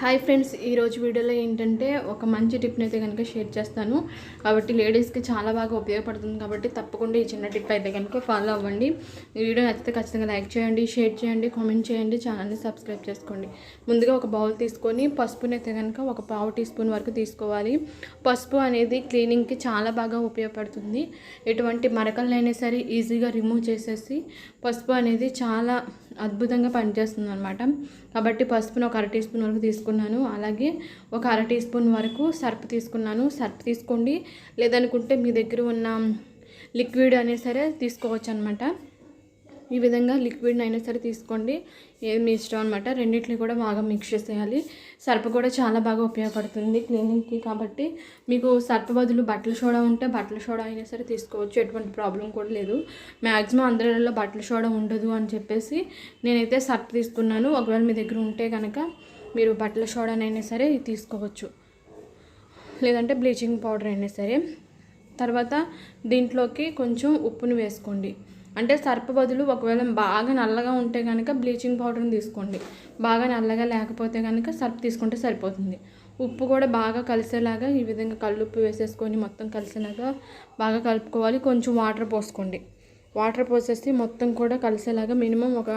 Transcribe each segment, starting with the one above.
Hi friends ఈరోజు వీడియోలో ఏంటంటే ఒక మంచి టిప్ని అయితే కనుక షేర్ చేస్తాను. కాబట్టి లేడీస్కి చాలా బాగా ఉపయోగపడుతుంది కాబట్టి తప్పకుండా ఈ చిన్న టిప్ అయితే కనుక ఫాలో అవ్వండి. ఈ వీడియో నచ్చితే ఖచ్చితంగా లైక్ చేయండి షేర్ చేయండి కామెంట్ చేయండి ఛానల్ని సబ్స్క్రైబ్ చేసుకోండి. ముందుగా ఒక బౌల్ తీసుకొని పసుపుని అయితే కనుక ఒక పావు టీ స్పూన్ వరకు తీసుకోవాలి. పసుపు అనేది క్లీనింగ్కి చాలా బాగా ఉపయోగపడుతుంది. ఎటువంటి మరకలైనా సరే ఈజీగా రిమూవ్ చేసేసి పసుపు అనేది చాలా అద్భుతంగా పనిచేస్తుంది అనమాట కాబట్టి పసుపును ఒక అర టీ స్పూన్ వరకు తీసుకున్నాను. అలాగే ఒక అర టీ స్పూన్ వరకు సర్ఫ్ తీసుకున్నాను. సర్ఫ్ తీసుకోండి. లేదనుకుంటే మీ దగ్గర ఉన్న లిక్విడ్ అనే సరే తీసుకోవచ్చు అనమాట ఈ విధంగా లిక్విడ్ అయినా సరే తీసుకోండి. ఏది మీ ఇష్టం అనమాట. రెండింటిని కూడా బాగా మిక్స్ చేసేయాలి. సర్ప కూడా చాలా బాగా ఉపయోగపడుతుంది క్లీనింగ్కి కాబట్టి. మీకు సర్ప బదులు బట్టల సోడా ఉంటే బట్టల సోడా అయినా సరే తీసుకోవచ్చు. ఎటువంటి ప్రాబ్లం కూడా లేదు. మ్యాక్సిమం అందరిలో బట్టల సోడా ఉండదు అని చెప్పేసి నేనైతే సర్ప్ తీసుకున్నాను. ఒకవేళ మీ దగ్గర ఉంటే కనుక మీరు బట్టల సోడానైనా సరే తీసుకోవచ్చు. లేదంటే బ్లీచింగ్ పౌడర్ అయినా సరే. తర్వాత దీంట్లోకి కొంచెం ఉప్పును వేసుకోండి. అంటే సర్ప బదులు ఒకవేళ బాగా నల్లగా ఉంటే కనుక బ్లీచింగ్ పౌడర్ని తీసుకోండి. బాగా నల్లగా లేకపోతే కనుక సర్ప్ తీసుకుంటే సరిపోతుంది. ఉప్పు కూడా బాగా కలిసేలాగా ఈ విధంగా కల్లుప్పు వేసేసుకొని మొత్తం కలిసేలాగా బాగా కలుపుకోవాలి. కొంచెం వాటర్ పోసుకోండి. వాటర్ పోసేసి మొత్తం కూడా కలిసేలాగా మినిమం ఒక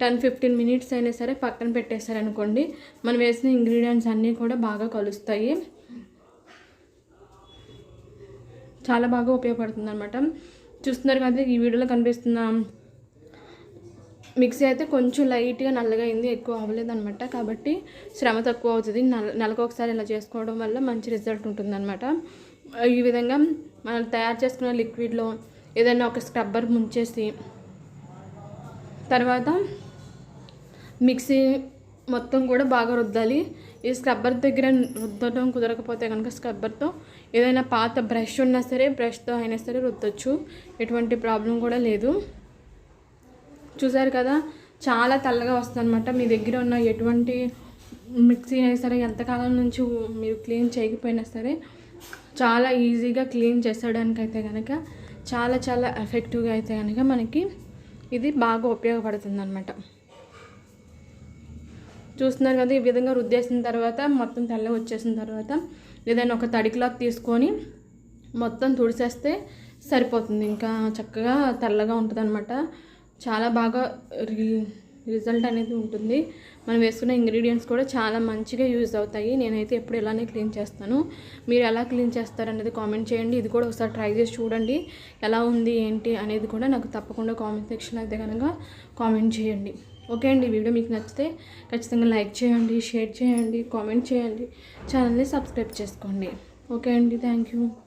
టెన్ ఫిఫ్టీన్ మినిట్స్ అయినా సరే పక్కన పెట్టేశారనుకోండి మనం వేసిన ఇంగ్రీడియంట్స్ అన్నీ కూడా బాగా కలుస్తాయి. చాలా బాగా ఉపయోగపడుతుంది అనమాట చూస్తున్నారు కదా ఈ వీడియోలో కనిపిస్తున్న మిక్సీ అయితే కొంచెం లైట్గా నల్లగా అయింది ఎక్కువ అవ్వలేదు అనమాట కాబట్టి శ్రమ తక్కువ అవుతుంది. నెల నెలకు ఒకసారి ఇలా చేసుకోవడం వల్ల మంచి రిజల్ట్ ఉంటుందన్నమాట. ఈ విధంగా మనం తయారు చేసుకున్న లిక్విడ్లో ఏదైనా ఒక స్క్రబ్బర్ ముంచేసి తర్వాత మిక్సీ మొత్తం కూడా బాగా రుద్దాలి. ఈ స్క్రబ్బర్ దగ్గర రుద్దడం కుదరకపోతే కనుక స్క్రబ్బర్తో ఏదైనా పాత బ్రష్ ఉన్నా సరే బ్రష్తో అయినా సరే రుద్దొచ్చు. ఎటువంటి ప్రాబ్లం కూడా లేదు. చూసారు కదా చాలా తెల్లగా వస్తుంది అనమాట మీ దగ్గర ఉన్న ఎటువంటి మిక్సీ అయినా సరే ఎంతకాలం నుంచి మీరు క్లీన్ చేయకపోయినా సరే చాలా ఈజీగా క్లీన్ చేసేయడానికి అయితే కనుక చాలా చాలా ఎఫెక్టివ్గా అయితే కనుక మనకి ఇది బాగా ఉపయోగపడుతుంది అనమాట చూస్తున్నారు కదా ఈ విధంగా రుద్దేసిన తర్వాత మొత్తం తెల్ల వచ్చేసిన తర్వాత ఏదైనా ఒక తడి క్లాత్ తీసుకొని మొత్తం తుడిసేస్తే సరిపోతుంది. ఇంకా చక్కగా తెల్లగా ఉంటుంది అనమాట చాలా బాగా రిజల్ట్ అనేది ఉంటుంది. మనం వేసుకున్న ఇంగ్రీడియంట్స్ కూడా చాలా మంచిగా యూజ్ అవుతాయి. నేనైతే ఎప్పుడు ఇలానే క్లీన్ చేస్తాను. మీరు ఎలా క్లీన్ చేస్తారనేది కామెంట్ చేయండి. ఇది కూడా ఒకసారి ట్రై చేసి చూడండి. ఎలా ఉంది ఏంటి అనేది కూడా నాకు తప్పకుండా కామెంట్ సెక్షన్ అయితే కనుక కామెంట్ చేయండి. ఓకే అండి. వీడియో మీకు నచ్చితే ఖచ్చితంగా లైక్ చేయండి షేర్ చేయండి కామెంట్ చేయండి. ఛానల్ని సబ్స్క్రైబ్ చేసుకోండి. ఓకే అండి. Thank you.